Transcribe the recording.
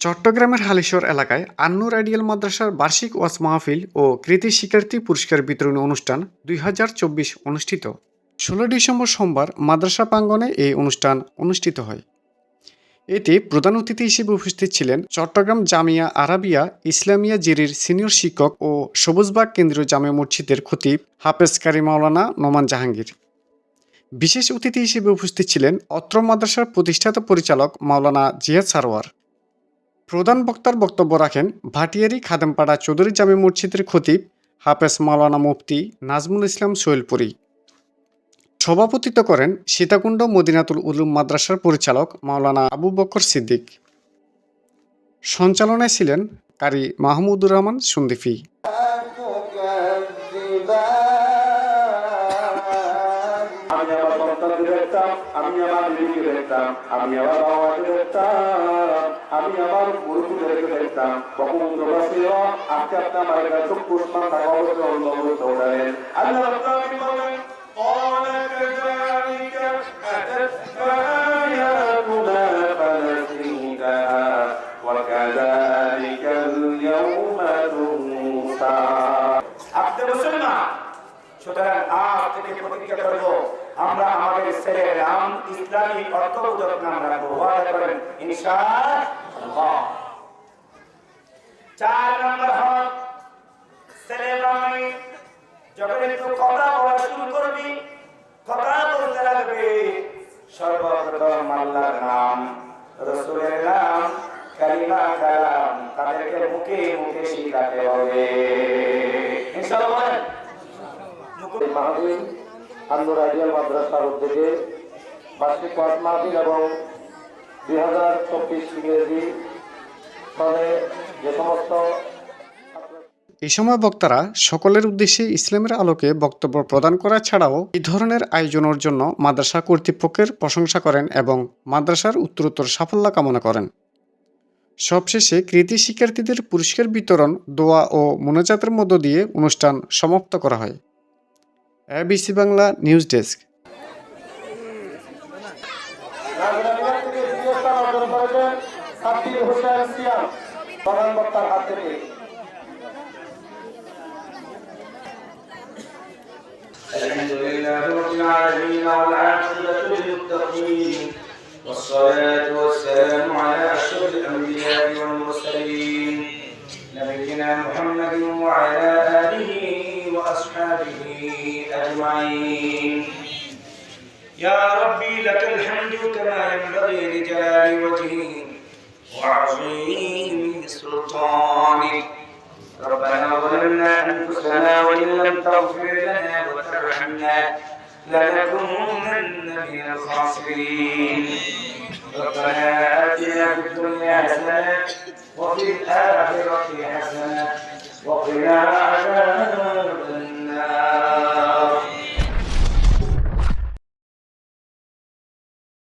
চট্টগ্রামের হালিশহর এলাকায় আন্নুর আইডিয়াল মাদ্রাসার বার্ষিক ওয়াজ মাহফিল ও কৃতি শিক্ষার্থী পুরস্কার বিতরণী অনুষ্ঠান দুই হাজার চব্বিশ অনুষ্ঠিত। ষোলো ডিসেম্বর সোমবার মাদ্রাসা প্রাঙ্গনে এই অনুষ্ঠান অনুষ্ঠিত হয়। এতে প্রধান অতিথি হিসেবে উপস্থিত ছিলেন চট্টগ্রাম জামিয়া আরাবিয়া ইসলামিয়া জিরির সিনিয়র শিক্ষক ও সবুজবাগ কেন্দ্রীয় জামে মসজিদের খতিব হাফেজ কারি মাওলানা নোমান জাহাঙ্গীর। বিশেষ অতিথি হিসেবে উপস্থিত ছিলেন অত্র মাদ্রাসার প্রতিষ্ঠাতা পরিচালক মাওলানা জিয়াদ সারোয়ার। প্রধান বক্তার বক্তব্য রাখেন ভাটিয়ারি, খাদেমপাড়া, চৌধুরী জামি মসজিদের খতিব হাফেজ মাওলানা মুফতি নাজমুল ইসলাম সোহেলপুরি। সভাপতিত্ব করেন সীতাকুণ্ড মদিনাতুল উলুম মাদ্রাসার পরিচালক মাওলানা আবু বকর সিদ্দিক। সঞ্চালনায় ছিলেন কারি মাহমুদুর রহমান সন্দীফি। সন্তানকে দেখতাম আমি আমার বিবিকে দেখতাম আমি আমার বাবাকে দেখতাম আমি আমার গুরুদেরকে দেখতাম তখন প্রবাসী আজকে আপনার মায়ের কাছে পুরস্কার থাকা অবশ্যই অনুভব আল্লাহ বলেন আজ লাগবে সর্বপ্রথম আল্লাহর নাম রসুলের নাম কালিমা কালাম তাদেরকে মুখে মুখে শিখাতে হবে। এই আন্দোর আইডিয়াল মাদ্রাসার উদ্যোগে বার্ষিক ওয়াজ মাহফিল এবং দুই হাজার চব্বিশ ইংরেজি সনে যে সমস্ত এই সময় বক্তারা সকলের উদ্দেশ্যে ইসলামের আলোকে বক্তব্য প্রদান করা ছাড়াও এই ধরনের আয়োজনের জন্য মাদ্রাসা কর্তৃপক্ষের প্রশংসা করেন এবং মাদ্রাসার উত্তরোত্তর সাফল্য কামনা করেন। সবশেষে কৃতি শিক্ষার্থীদের পুরস্কার বিতরণ, দোয়া ও মোনাজাতের মধ্য দিয়ে অনুষ্ঠান সমাপ্ত করা হয়। এবিসি বাংলা নিউজ ডেস্ক রাজধানীর থেকে দ্বিতীয় স্থান অর্জন করেছেন সাব্বির হোসেন সিয়াম প্রধান বক্তার হাত থেকে الحمد لله رب العالمين أجمعين. يا ربي لك الحمد كما ينبغي لجلال وجهك وعظيم سلطانك ربنا ظلمنا أنفسنا وإن لم تغفر لنا وترحمنا لنكونن من الخاسرين. ربنا آتنا في الدنيا حسنة وفي الآخرة حسنة وقنا عذاب